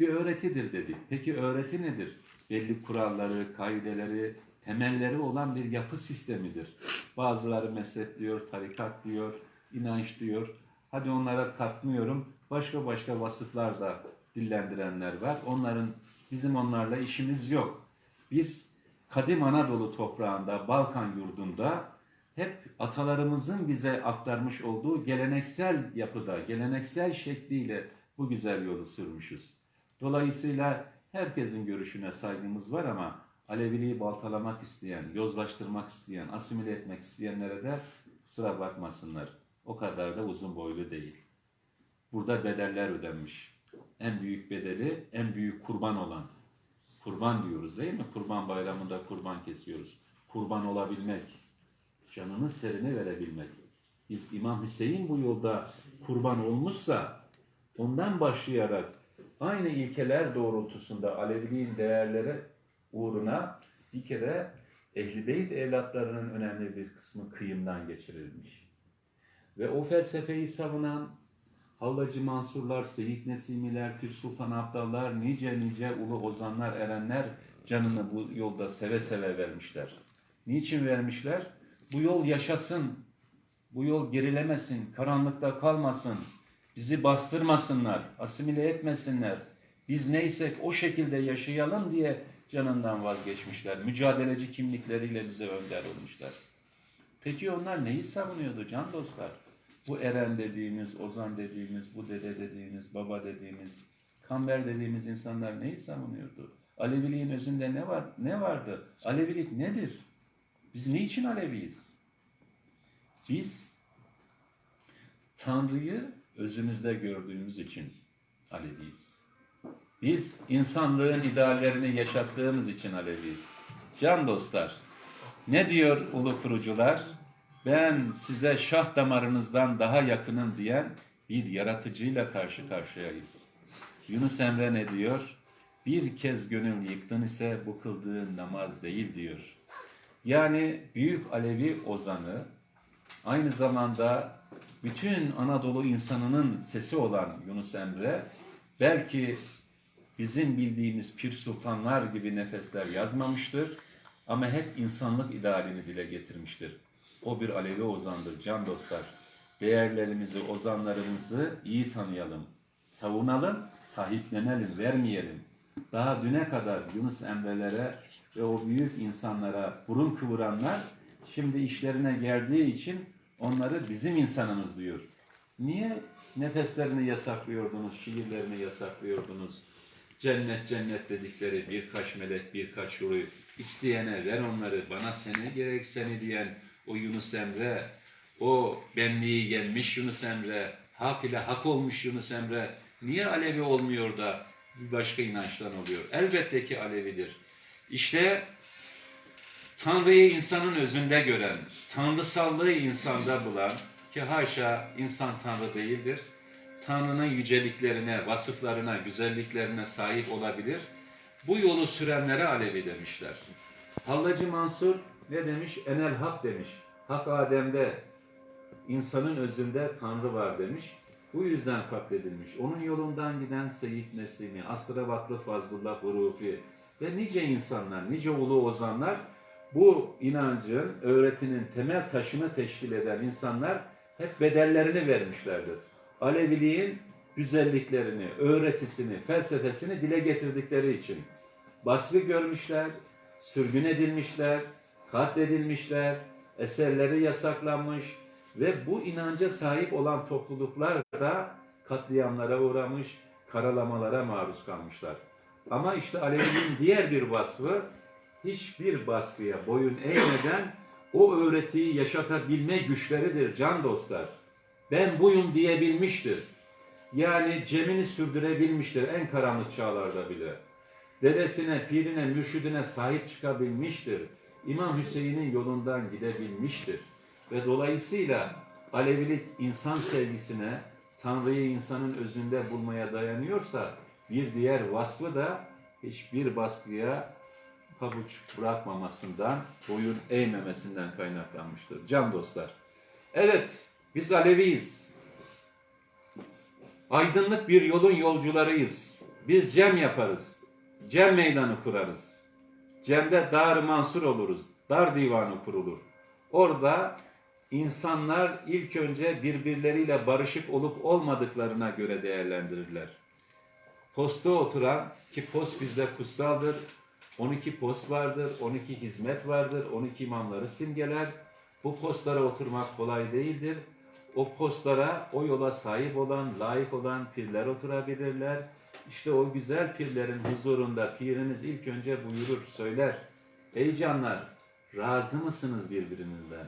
Bir öğretidir dedi. Peki öğreti nedir? Belli kuralları, kaideleri, temelleri olan bir yapı sistemidir. Bazıları mezhep diyor, tarikat diyor, inanç diyor. Hadi onlara katmıyorum. Başka başka vasıflar da dillendirenler var. Onların bizim onlarla işimiz yok. Biz kadim Anadolu toprağında, Balkan yurdunda hep atalarımızın bize aktarmış olduğu geleneksel yapıda, geleneksel şekliyle bu güzel yolu sürmüşüz. Dolayısıyla herkesin görüşüne saygımız var ama Aleviliği baltalamak isteyen, yozlaştırmak isteyen, asimile etmek isteyenlere de kusura bakmasınlar. O kadar da uzun boylu değil. Burada bedeller ödenmiş. En büyük bedeli, en büyük kurban olan. Kurban diyoruz değil mi? Kurban bayramında kurban kesiyoruz. Kurban olabilmek, canını serine verebilmek. İmam Hüseyin bu yolda kurban olmuşsa ondan başlayarak aynı ilkeler doğrultusunda Aleviliğin değerleri uğruna bir kere Ehl-i Beyt evlatlarının önemli bir kısmı kıyımdan geçirilmiş. Ve o felsefeyi savunan Hallacı Mansurlar, Seyit Nesimiler, Pir Sultan Abdallar, nice nice ulu ozanlar, erenler canını bu yolda seve seve vermişler. Niçin vermişler? Bu yol yaşasın, bu yol gerilemesin, karanlıkta kalmasın, bizi bastırmasınlar, asimile etmesinler. Biz neysek o şekilde yaşayalım diye canından vazgeçmişler. Mücadeleci kimlikleriyle bize önder olmuşlar. Peki onlar neyi savunuyordu can dostlar? Bu Eren dediğimiz, Ozan dediğimiz, bu dede dediğimiz, baba dediğimiz, Kamber dediğimiz insanlar neyi savunuyordu? Aleviliğin özünde ne var? Ne vardı? Alevilik nedir? Biz niçin Aleviyiz? Biz Tanrı'yı özümüzde gördüğümüz için Aleviyiz. Biz insanlığın ideallerini yaşattığımız için Aleviyiz. Can dostlar, ne diyor ulu kurucular? Ben size şah damarınızdan daha yakınım diyen bir yaratıcıyla karşı karşıyayız. Yunus Emre ne diyor? Bir kez gönül yıktın ise bu kıldığın namaz değil diyor. Yani büyük Alevi ozanı aynı zamanda bütün Anadolu insanının sesi olan Yunus Emre belki bizim bildiğimiz pir sultanlar gibi nefesler yazmamıştır ama hep insanlık idealini dile getirmiştir. O bir Alevi ozandır can dostlar. Değerlerimizi, ozanlarımızı iyi tanıyalım, savunalım, sahiplenelim, vermeyelim. Daha düne kadar Yunus Emre'lere ve o büyük insanlara burun kıvıranlar şimdi işlerine geldiği için onları bizim insanımız diyor. Niye nefeslerini yasaklıyordunuz, şiirlerini yasaklıyordunuz? Cennet cennet dedikleri birkaç melek, birkaç ruh isteyene ver onları, bana seni gerek seni diyen o Yunus Emre, o benliği yenmiş Yunus Emre, hak ile hak olmuş Yunus Emre, niye Alevi olmuyor da bir başka inançtan oluyor? Elbette ki Alevidir. İşte Tanrı'yı insanın özünde gören, tanrısallığı insanda bulan ki haşa insan Tanrı değildir. Tanrı'nın yüceliklerine, vasıflarına, güzelliklerine sahip olabilir. Bu yolu sürenlere Alevi demişler. Hallacı Mansur ne demiş? Enel hak demiş. Hak Adem'de, insanın özünde Tanrı var demiş. Bu yüzden katledilmiş. Onun yolundan giden Seyyid Nesimi, Asra Vaklı Fazlullah Hurufi ve nice insanlar, nice ulu ozanlar bu inancın, öğretinin temel taşını teşkil eden insanlar hep bedellerini vermişlerdir. Aleviliğin güzelliklerini, öğretisini, felsefesini dile getirdikleri için baskı görmüşler, sürgün edilmişler, katledilmişler, eserleri yasaklanmış ve bu inanca sahip olan topluluklar da katliamlara uğramış, karalamalara maruz kalmışlar. Ama işte Aleviliğin diğer bir vasfı hiçbir baskıya boyun eğmeden o öğretiyi yaşatabilme güçleridir can dostlar. Ben buyum diyebilmiştir. Yani cemini sürdürebilmiştir en karanlık çağlarda bile. Dedesine, pirine, mürşidine sahip çıkabilmiştir. İmam Hüseyin'in yolundan gidebilmiştir. Ve dolayısıyla Alevilik insan sevgisine, Tanrı'yı insanın özünde bulmaya dayanıyorsa bir diğer vasfı da hiçbir baskıya pabuç bırakmamasından, boyun eğmemesinden kaynaklanmıştır. Can dostlar. Evet, biz Aleviyiz. Aydınlık bir yolun yolcularıyız. Biz cem yaparız. Cem meydanı kurarız. Cem'de dar mansur oluruz. Dar divanı kurulur. Orada insanlar ilk önce birbirleriyle barışık olup olmadıklarına göre değerlendirirler. Posta oturan ki post bizde kutsaldır. 12 post vardır, 12 hizmet vardır, 12 imamları simgeler. Bu postlara oturmak kolay değildir. O postlara, o yola sahip olan, layık olan pirler oturabilirler. İşte o güzel pirlerin huzurunda piriniz ilk önce buyurur, söyler. Ey canlar, razı mısınız birbirinizden?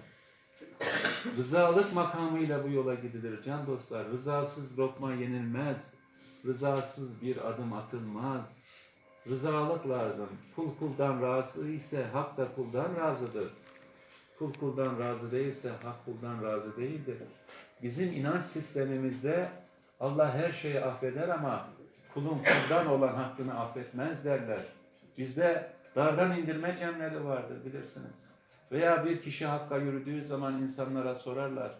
Rızalık makamıyla bu yola gidilir can dostlar. Rızasız lokma yenilmez. Rızasız bir adım atılmaz. Rızalık lazım. Kul kuldan razı ise hak da kuldan razıdır. Kul kuldan razı değilse hak kuldan razı değildir. Bizim inanç sistemimizde Allah her şeyi affeder ama kulun kuldan olan hakkını affetmez derler. Bizde dardan indirme cemleri vardır bilirsiniz. Veya bir kişi hakka yürüdüğü zaman insanlara sorarlar.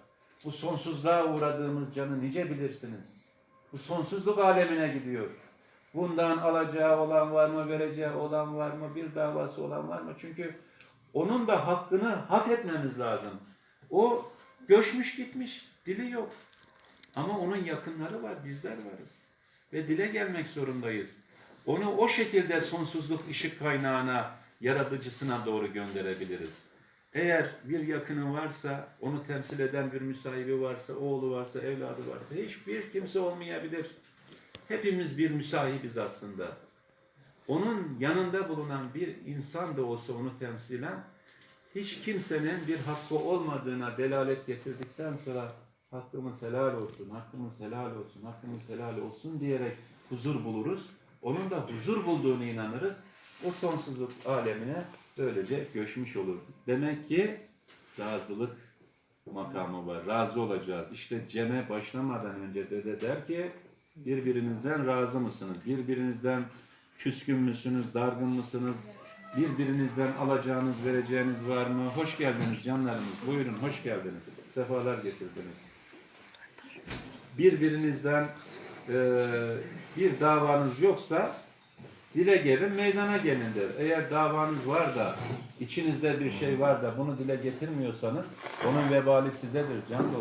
Bu sonsuzluğa uğradığımız canı nice bilirsiniz. Bu sonsuzluk alemine gidiyor. Bundan alacağı olan var mı, vereceği olan var mı, bir davası olan var mı? Çünkü onun da hakkını hak etmemiz lazım. O göçmüş gitmiş, dili yok. Ama onun yakınları var, bizler varız. Ve dile gelmek zorundayız. Onu o şekilde sonsuzluk ışık kaynağına, yaratıcısına doğru gönderebiliriz. Eğer bir yakını varsa, onu temsil eden bir müsahibi varsa, oğlu varsa, evladı varsa, hiçbir kimse olmayabilir. Hepimiz bir müsahibiz aslında. Onun yanında bulunan bir insan da olsa onu temsilen, hiç kimsenin bir hakkı olmadığına delalet getirdikten sonra hakkımız helal olsun, hakkımız helal olsun, hakkımız helal olsun diyerek huzur buluruz. Onun da huzur bulduğunu inanırız. O sonsuzluk alemine böylece göçmüş olur. Demek ki razılık makamı var. Razı olacağız. İşte ceme başlamadan önce dede der ki birbirinizden razı mısınız? Birbirinizden küskün müsünüz? Dargın mısınız? Birbirinizden alacağınız, vereceğiniz var mı? Hoş geldiniz canlarımız. Buyurun hoş geldiniz. Sefalar getirdiniz. Birbirinizden eee, bir davanız yoksa dile gelin, meydana gelin der. Eğer davanız var da, içinizde bir şey var da bunu dile getirmiyorsanız onun vebali sizedir can dostlar.